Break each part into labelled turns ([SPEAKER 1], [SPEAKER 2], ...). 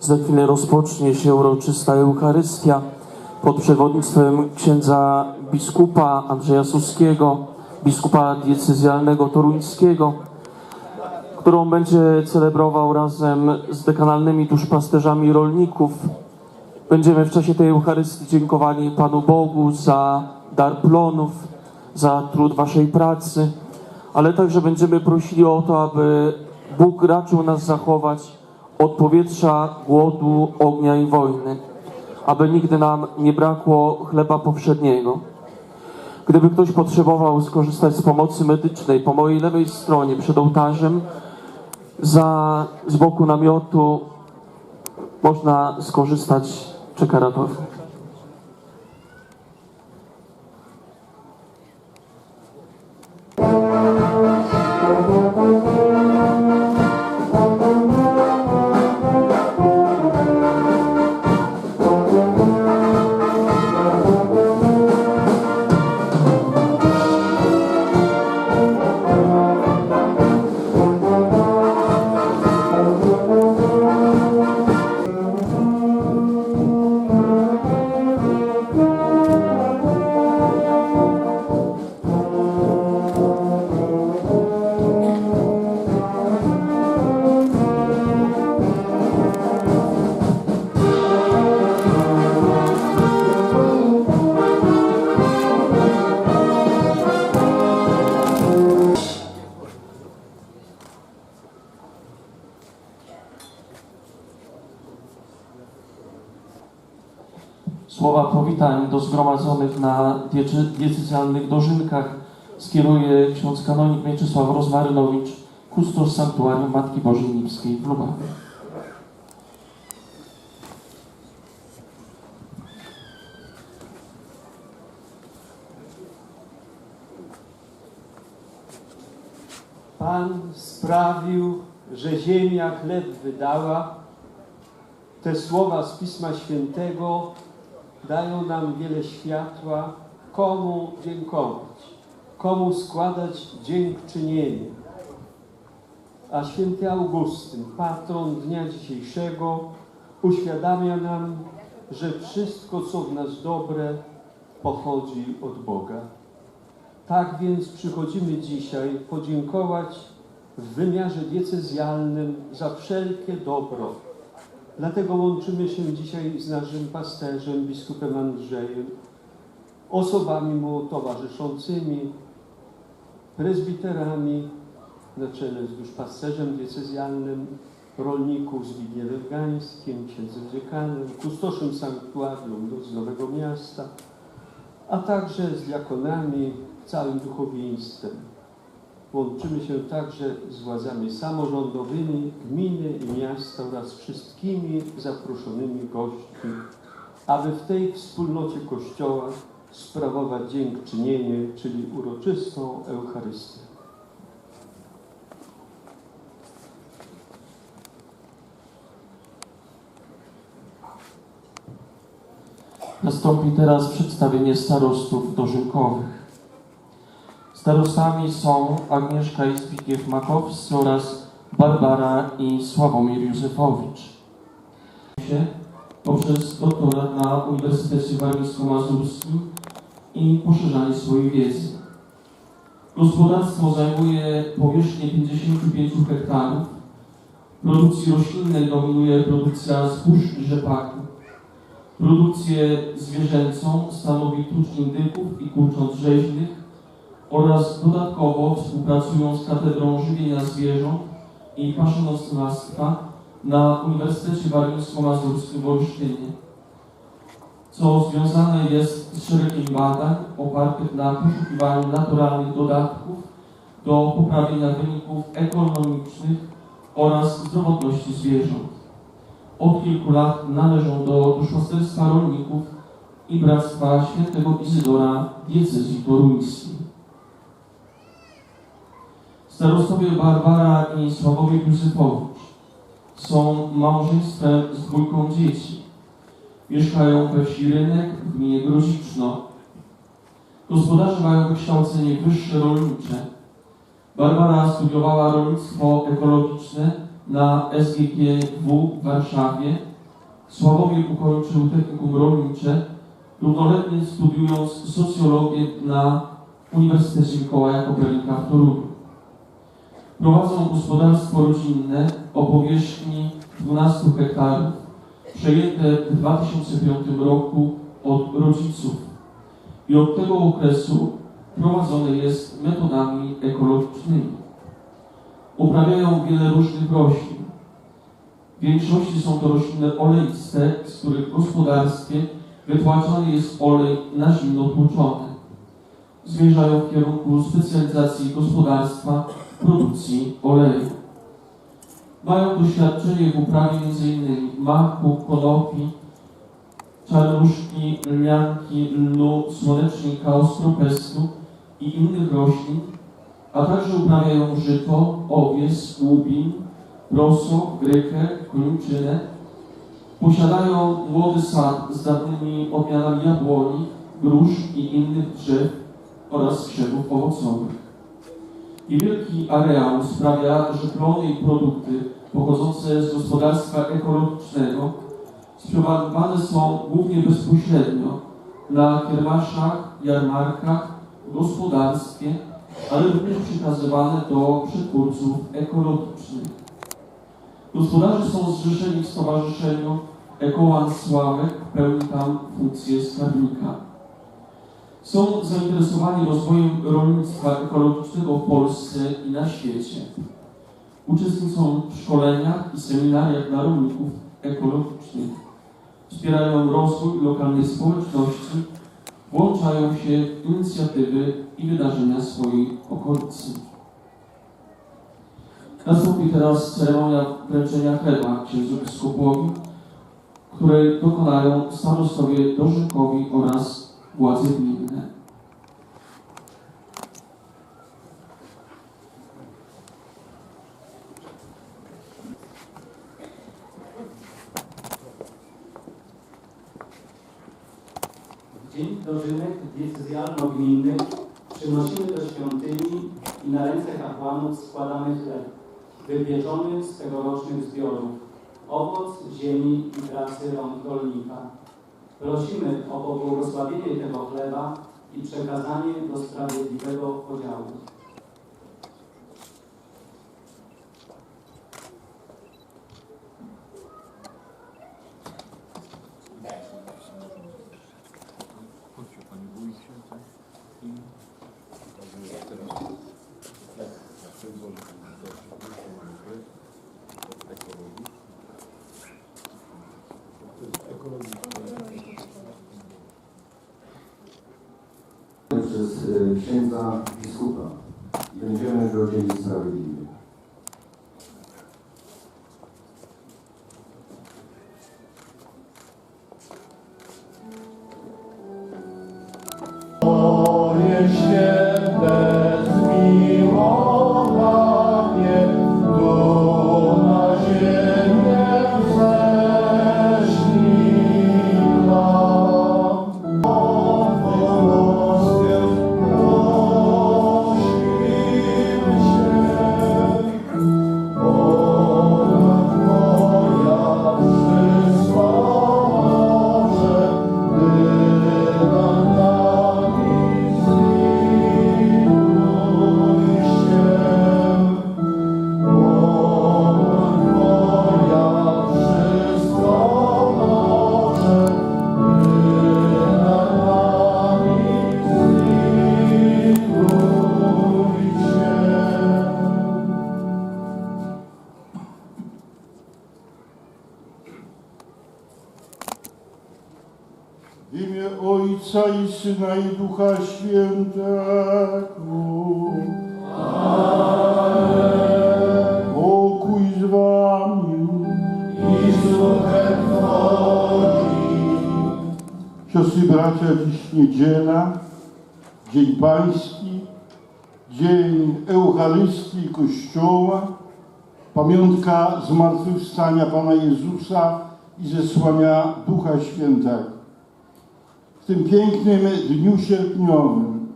[SPEAKER 1] Za chwilę rozpocznie się uroczysta Eucharystia pod przewodnictwem księdza biskupa Andrzeja Suskiego, biskupa diecezjalnego toruńskiego, którą będzie celebrował razem z dekanalnymi duszpasterzami rolników. Będziemy w czasie tej Eucharystii dziękowali Panu Bogu za dar plonów, za trud Waszej pracy, ale także będziemy prosili o to, aby Bóg raczył nas zachować od powietrza, głodu, ognia i wojny, aby nigdy nam nie brakło chleba powszedniego. Gdyby ktoś potrzebował skorzystać z pomocy medycznej po mojej lewej stronie przed ołtarzem, za, z boku namiotu można skorzystać, czeka ratownik. Na diecezjalnych dożynkach skieruje ksiądz kanonik Mieczysław Rozmarynowicz, kustos Sanktuarium Matki Bożej Lipskiej w Lubawie.
[SPEAKER 2] Pan sprawił, że ziemia chleb wydała. Te słowa z Pisma Świętego dają nam wiele światła, komu dziękować, komu składać dziękczynienie. A święty Augustyn, patron dnia dzisiejszego, uświadamia nam, że wszystko, co w nas dobre, pochodzi od Boga. Tak więc przychodzimy dzisiaj podziękować w wymiarze diecezjalnym za wszelkie dobro. Dlatego łączymy się dzisiaj z naszym pasterzem, biskupem Andrzejem, osobami mu towarzyszącymi, prezbiterami na czele z duszpasterzem diecezjalnym, rolników Zbigniewem Gańskim, księdzem dziekanem, kustoszem sanktuarium z Nowego Miasta, a także z diakonami, całym duchowieństwem. Łączymy się także z władzami samorządowymi gminy i miasta oraz wszystkimi zaproszonymi gośćmi, aby w tej wspólnocie Kościoła sprawować dziękczynienie, czyli uroczystą Eucharystię.
[SPEAKER 1] Nastąpi teraz przedstawienie starostów dożynkowych. Starostami są Agnieszka i Zbigniew Makowscy oraz Barbara i Sławomir Józefowicz. Poprzez doktorat na Uniwersytecie Warmińsko-Mazurskim i poszerzanie swojej wiedzy. Gospodarstwo zajmuje powierzchnię 55 hektarów. Produkcji roślinnej dominuje produkcja zbóż i rzepaku. Produkcję zwierzęcą stanowi tucz indyków i kurcząt rzeźnych oraz dodatkowo współpracują z Katedrą Żywienia Zwierząt i Paszonoctwa na Uniwersytecie Warmińsko-Mazurskim w Olsztynie, co związane jest z szeregiem badań opartych na poszukiwaniu naturalnych dodatków do poprawienia wyników ekonomicznych oraz zdrowotności zwierząt. Od kilku lat należą do duszpasterstwa rolników i Bractwa Świętego Izydora Diecezji Toruńskiej. Starostowie Barbara i Sławomir Józefowicz są małżeństwem z dwójką dzieci. Mieszkają we wsi Rynek w gminie Groziczno. Gospodarze mają wykształcenie wyższe rolnicze. Barbara studiowała rolnictwo ekologiczne na SGGW w Warszawie Sławomir ukończył technikum rolnicze, równolegle studiując socjologię na Uniwersytecie Mikołaja Kopernika w Toruniu. Prowadzą gospodarstwo rodzinne o powierzchni 12 hektarów, przejęte w 2005 roku od rodziców i od tego okresu prowadzone jest metodami ekologicznymi. Uprawiają wiele różnych roślin. W większości są to rośliny oleiste, z których w gospodarstwie wytłaczany jest olej na zimno tłuczony. Zmierzają w kierunku specjalizacji gospodarstwa produkcji oleju. Mają doświadczenie w uprawie m.in. maku, konopi, czarnuszki, lnianki, lnu, słonecznika, ostropestu i innych roślin, a także uprawiają żyto, owies, łubin, proso, grykę, koniczynę. Posiadają młody sad z dawnymi odmianami jabłoni, grusz i innych drzew oraz krzewów owocowych. Niewielki areał sprawia, że plony i produkty pochodzące z gospodarstwa ekologicznego sprzedawane są głównie bezpośrednio na kiermaszach, jarmarkach, gospodarstwie, ale również przekazywane do przetwórców ekologicznych. Gospodarze są zrzeszeni w Stowarzyszeniu Ekołan Sławek, pełni tam funkcję skarbnika. Są zainteresowani rozwojem rolnictwa ekologicznego w Polsce i na świecie. Uczestniczą w szkoleniach i seminariach dla rolników ekologicznych. Wspierają rozwój lokalnej społeczności, włączają się w inicjatywy i wydarzenia swojej okolicy. Nastąpi teraz ceremonia wręczenia chleba księdzu biskupowi, której dokonają starostowie dożynkowi oraz władze gminne.
[SPEAKER 3] Dzień dożynek diecezjalno-gminnych przynosimy do świątyni i na ręce kapłanów składamy chleb, wypieczony z tegorocznych zbiorów, owoc ziemi i pracy rąk rolnika. Prosimy o pobłogosławienie tego chleba i przekazanie do sprawiedliwego podziału.
[SPEAKER 4] Syna i Ducha Świętego. Pokój z wami. I z duchem Twoim. Siostry, bracia, dziś niedziela, Dzień Pański, Dzień Eucharystii Kościoła, pamiątka zmartwychwstania Pana Jezusa i zesłania Ducha Świętego. Tym pięknym dniu sierpniowym,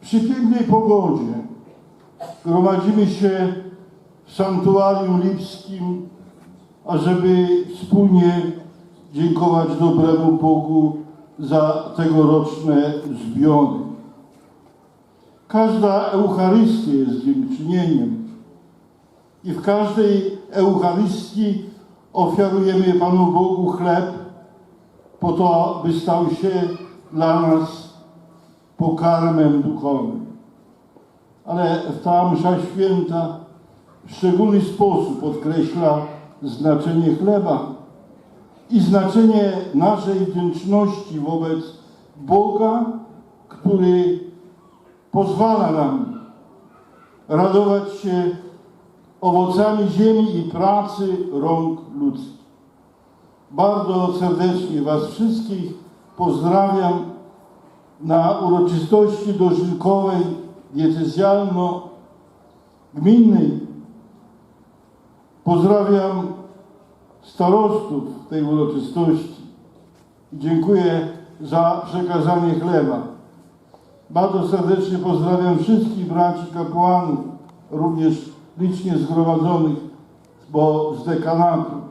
[SPEAKER 4] przy pięknej pogodzie, gromadzimy się w sanktuarium lipskim, ażeby wspólnie dziękować dobremu Bogu za tegoroczne zbiory. Każda Eucharystia jest dziękczynieniem. I w każdej Eucharystii ofiarujemy Panu Bogu chleb po to, by stał się dla nas pokarmem duchowym. Ale ta msza święta w szczególny sposób podkreśla znaczenie chleba i znaczenie naszej wdzięczności wobec Boga, który pozwala nam radować się owocami ziemi i pracy rąk ludzkich. Bardzo serdecznie Was wszystkich pozdrawiam na uroczystości dożynkowej diecezjalno-gminnej. Pozdrawiam starostów tej uroczystości dziękuję za przekazanie chleba. Bardzo serdecznie pozdrawiam wszystkich braci kapłanów, również licznie zgromadzonych, bo z dekanatu,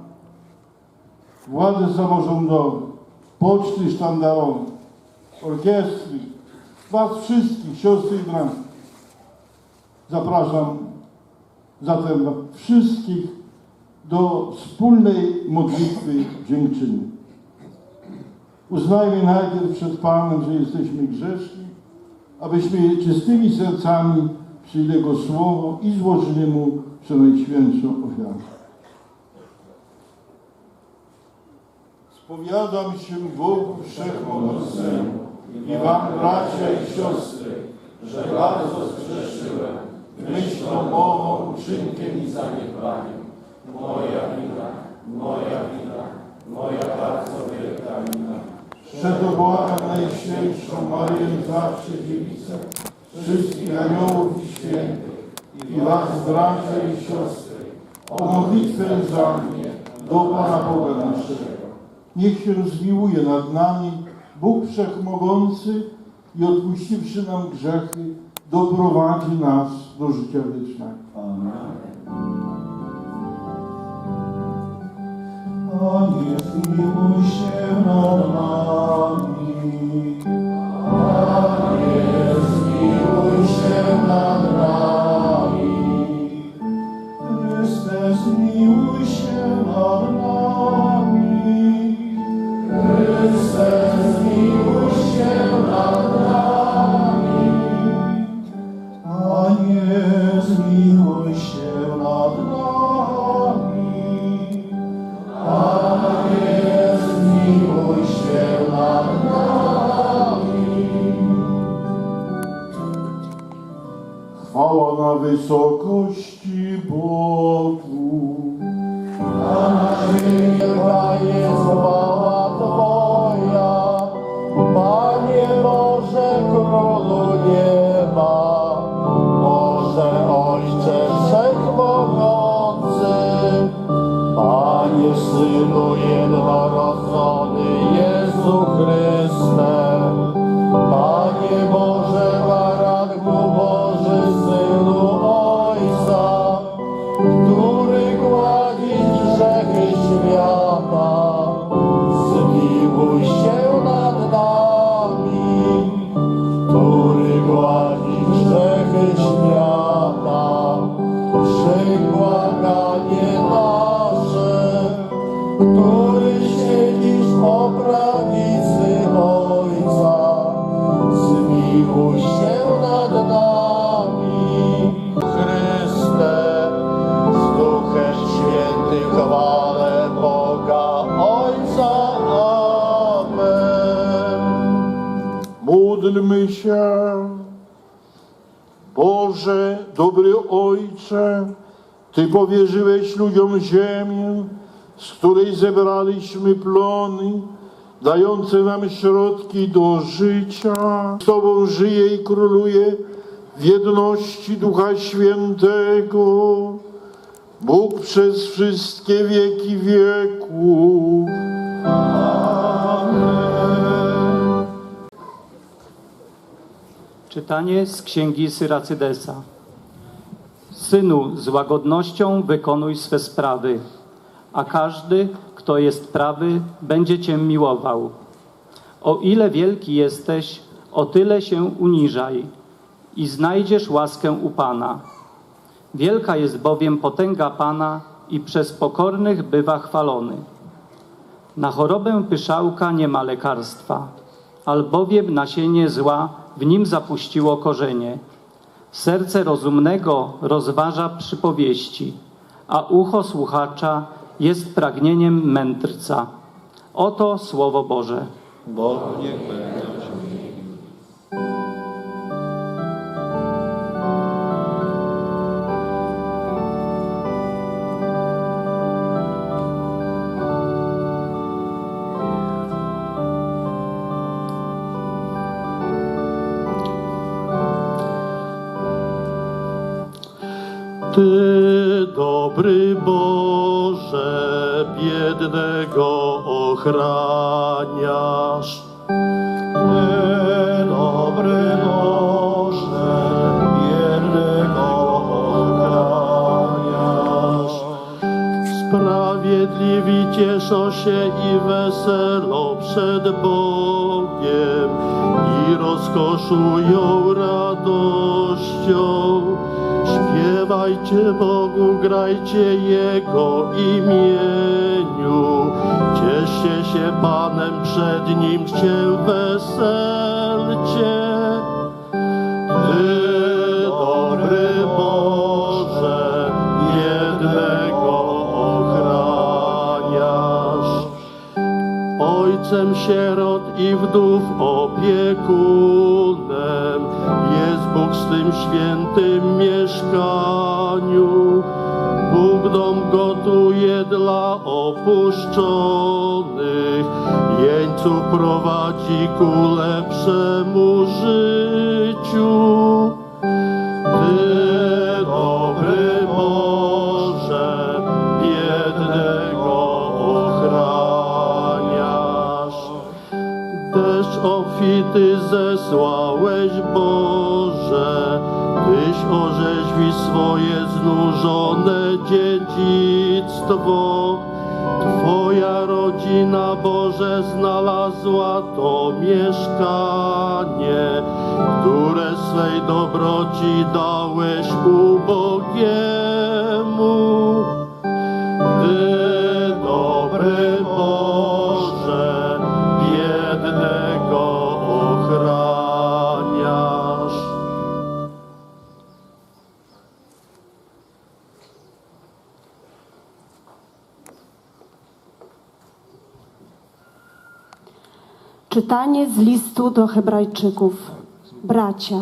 [SPEAKER 4] władze samorządowe, poczty sztandarowe, orkiestry, was wszystkich, siostry i braci. Zapraszam zatem wszystkich do wspólnej modlitwy dziękczyny. Uznajmy najpierw przed Panem, że jesteśmy grzeszni, abyśmy czystymi sercami przyjęli Jego Słowo i złożyli Mu przenajświętszą ofiarę. Spowiadam się Bogu Wszechmocnemu i Wam, bracia i siostry, że bardzo zgrzeszyłem myślą, mową, uczynkiem i zaniedbaniem. Moja wina, moja wina, moja bardzo wielka wina. Przetobłagam Najświętszą Maryję zawsze dziewicę, wszystkich aniołów i świętych i was, bracia i siostry, o modlitwę za mnie do Pana Boga naszego. Niech się zmiłuje nad nami Bóg Wszechmogący i odpuściwszy nam grzechy, doprowadzi nas do życia wiecznego.
[SPEAKER 5] Panie, zmiłuj się nad nami. Się. Boże,
[SPEAKER 4] dobry Ojcze, Ty powierzyłeś ludziom ziemię, z której zebraliśmy plony, dające nam środki do życia. Z Tobą żyje i króluje w jedności Ducha Świętego, Bóg przez wszystkie wieki wieków.
[SPEAKER 3] Czytanie z księgi Syracydesa. Synu, z łagodnością wykonuj swe sprawy, a każdy, kto jest prawy, będzie Cię miłował. O ile wielki jesteś, o tyle się uniżaj i znajdziesz łaskę u Pana. Wielka jest bowiem potęga Pana i przez pokornych bywa chwalony. Na chorobę pyszałka nie ma lekarstwa, albowiem nasienie zła w nim zapuściło korzenie. Serce rozumnego rozważa przypowieści, a ucho słuchacza jest pragnieniem mędrca. Oto Słowo Boże.
[SPEAKER 5] Bogu niech będzie. Biednego ochraniasz. Dobry Boże, biednego ochraniasz. Sprawiedliwi cieszą się i weselą przed Bogiem i rozkoszują radością. Śpiewajcie Bogu, grajcie Jego imieniu. Cieszcie się Panem, przed Nim się weselcie. Ty, dobry Boże, biednego ochraniasz. Ojcem sierot i wdów opiekunem jest Bóg z tym świętym mieszkaniu. Bóg dom gotuje dla opuszczonych, jeńców prowadzi ku lepszemu życiu. Ty, dobry Boże, biednego ochraniasz. Deszcz obfity zesłałeś, Boże, Tyś orzeźwi swoje znużone dziedzictwo. Twoja rodzina, Boże, znalazła to mieszkanie, które swej dobroci dałeś ubogiemu.
[SPEAKER 6] Czytanie z listu do Hebrajczyków. Bracia,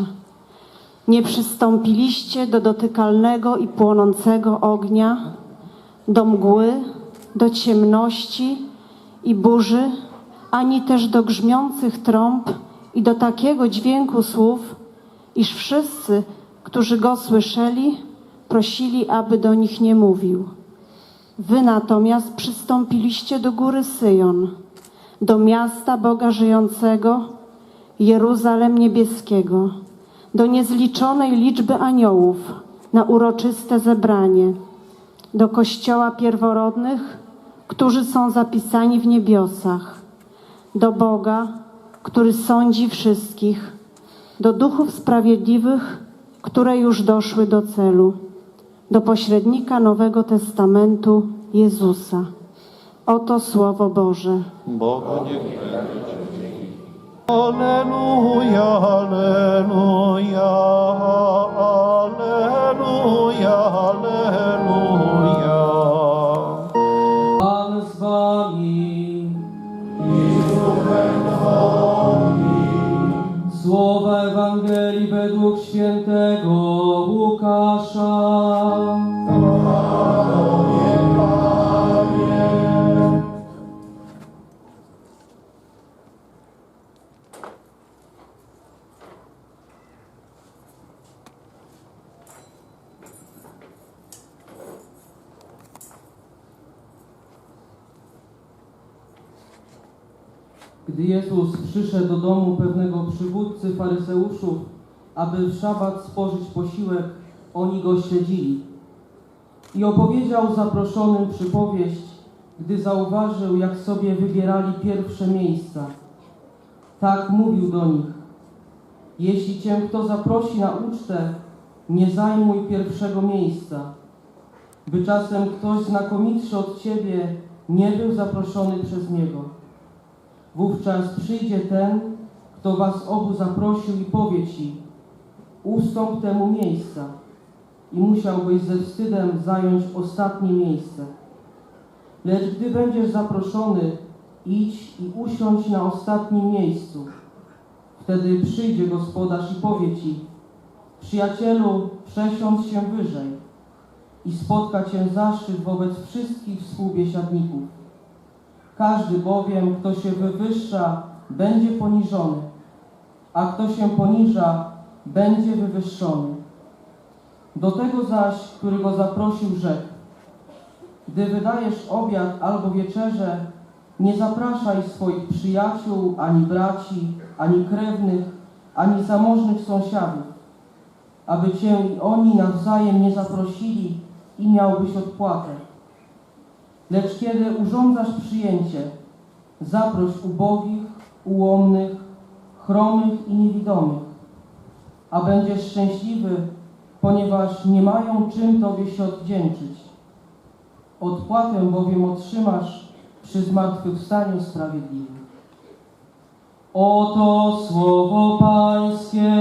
[SPEAKER 6] nie przystąpiliście do dotykalnego i płonącego ognia, do mgły, do ciemności i burzy, ani też do grzmiących trąb i do takiego dźwięku słów, iż wszyscy, którzy go słyszeli, prosili, aby do nich nie mówił. Wy natomiast przystąpiliście do góry Syjon, do miasta Boga żyjącego, Jeruzalem niebieskiego, do niezliczonej liczby aniołów na uroczyste zebranie, do kościoła pierworodnych, którzy są zapisani w niebiosach, do Boga, który sądzi wszystkich, do duchów sprawiedliwych, które już doszły do celu, do pośrednika Nowego Testamentu Jezusa. Oto Słowo Boże.
[SPEAKER 5] Bogu niech będzie. Alleluja, alleluja, alleluja, alleluja.
[SPEAKER 2] Pan z wami. Słowa Ewangelii według świętego Łukasza. Gdy Jezus przyszedł do domu pewnego przywódcy faryseuszów, aby w szabat spożyć posiłek, oni go śledzili. I opowiedział zaproszonym przypowieść,
[SPEAKER 7] gdy zauważył, jak sobie wybierali pierwsze miejsca. Tak mówił do nich: Jeśli cię kto zaprosi na ucztę, nie zajmuj pierwszego miejsca, by czasem ktoś znakomitszy od ciebie nie był zaproszony przez niego. Wówczas przyjdzie ten, kto was obu zaprosił i powie ci: Ustąp temu miejsca. I musiałbyś ze wstydem zająć ostatnie miejsce. Lecz gdy będziesz zaproszony, idź i usiądź na ostatnim miejscu. Wtedy przyjdzie gospodarz i powie ci: Przyjacielu, przesiądź się wyżej i spotka cię zaszczyt wobec wszystkich współbiesiadników. Każdy bowiem, kto się wywyższa, będzie poniżony, a kto się poniża, będzie wywyższony. Do tego zaś, który go zaprosił, rzekł: Gdy wydajesz obiad albo wieczerzę, nie zapraszaj swoich przyjaciół, ani braci, ani krewnych, ani zamożnych sąsiadów, aby cię i oni nawzajem nie zaprosili i miałbyś odpłatę. Lecz kiedy urządzasz przyjęcie, zaproś ubogich, ułomnych, chromych i niewidomych, a będziesz szczęśliwy, ponieważ nie mają czym Tobie się odwdzięczyć. Odpłatę bowiem otrzymasz przy zmartwychwstaniu sprawiedliwych. Oto słowo Pańskie.